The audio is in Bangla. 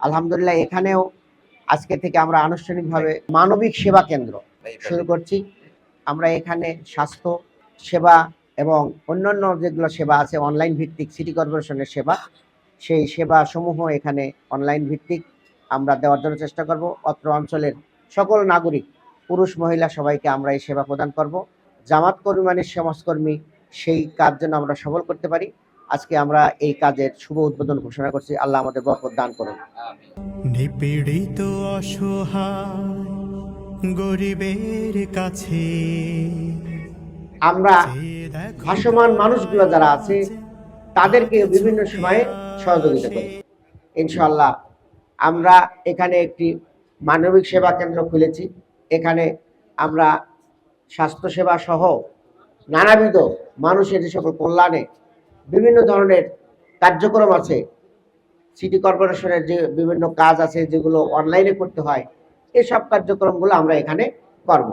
আলহামদুলিল্লাহ এখানেও আজকে থেকে আমরা আনুষ্ঠানিকভাবে মানবিক সেবা কেন্দ্র শুরু করছি। আমরা এখানে স্বাস্থ্য সেবা এবং অন্যান্য যেগুলো সেবা আছে অনলাইন ভিত্তিক সিটি কর্পোরেশনের সেবা সেই সেবা সমূহ এখানে অনলাইন ভিত্তিক আমরা দেওয়ার জন্য চেষ্টা করব। অত্র অঞ্চলের সকল নাগরিক পুরুষ মহিলা সবাইকে আমরা এই সেবা প্রদান করব। জামাত কর্মী মানে সমাজকর্মী সেই কাজ যেন আমরা সফল করতে পারি। আজকে আমরা এই কাজের শুভ উদ্বোধন ঘোষণা করছি। আল্লাহ আমাদের বরকত দান করুন। নিপীড়িত অসহায় গরিবের কাছে আমরা ভাসমান মানুষগুলো যারা আছে তাদেরকে বিভিন্ন সময়ে সহযোগিতা করি। ইনশাল্লাহ আমরা এখানে একটি মানবিক সেবা কেন্দ্র খুলেছি। এখানে আমরা স্বাস্থ্যসেবা সহ নানাবিধ মানুষের যে সকল কল্যাণে বিভিন্ন ধরনের কার্যক্রম আছে। সিটি কর্পোরেশনের যে বিভিন্ন কাজ আছে, যেগুলো অনলাইনে করতে হয়, এসব কার্যক্রমগুলো আমরা এখানে করব।